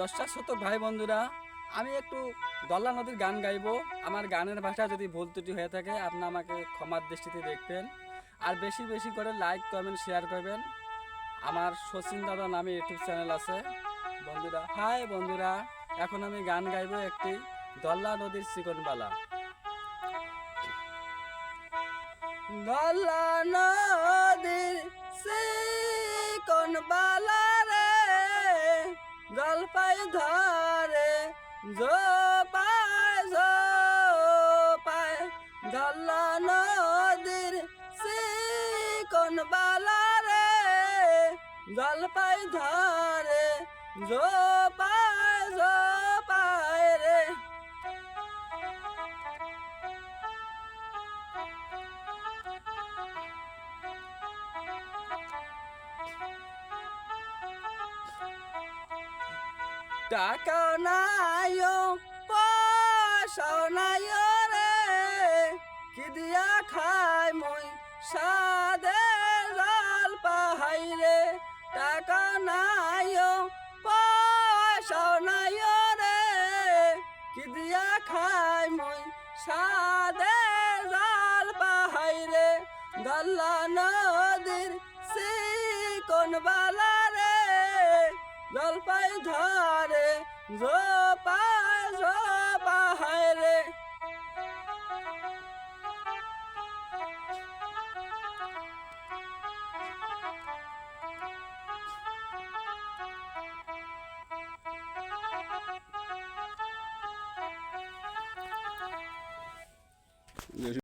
দশটা শতক ভাই বন্ধুরা, আমি একটু দল্লা নদীর গান গাইবো। আমার গানের ভাষা যদি ভুল ত্রুটি হয়ে থাকে, আপনি আমাকে ক্ষমার দৃষ্টিতে দেখবেন। আর বেশি বেশি করে লাইক করবেন শেয়ার করবেন। আমার শচীন দাদা নামে ইউটিউব চ্যানেল আছে। বন্ধুরা হাই বন্ধুরা, এখন আমি গান গাইবো একটি দল্লা নদীর চিকনবালা দল্লা নদীর চিকনবালা জলপাই ধরে জোপায় জোপায় দল্লা নদীর চিকনবালা রে জলপাই ধরে জোপায় টাকা নাইও, পয়সাও নাইও রে। কি দিয়া খাই মই সাদে জাল পাহাই রে। টাকা নাইও, পয়সাও নাইও রে। কি দিয়া খাই মই সাদে জাল পাহাই রে। গল্লা নদীর সিকন বালা রে জলপাই ধরে জোপায় জোপা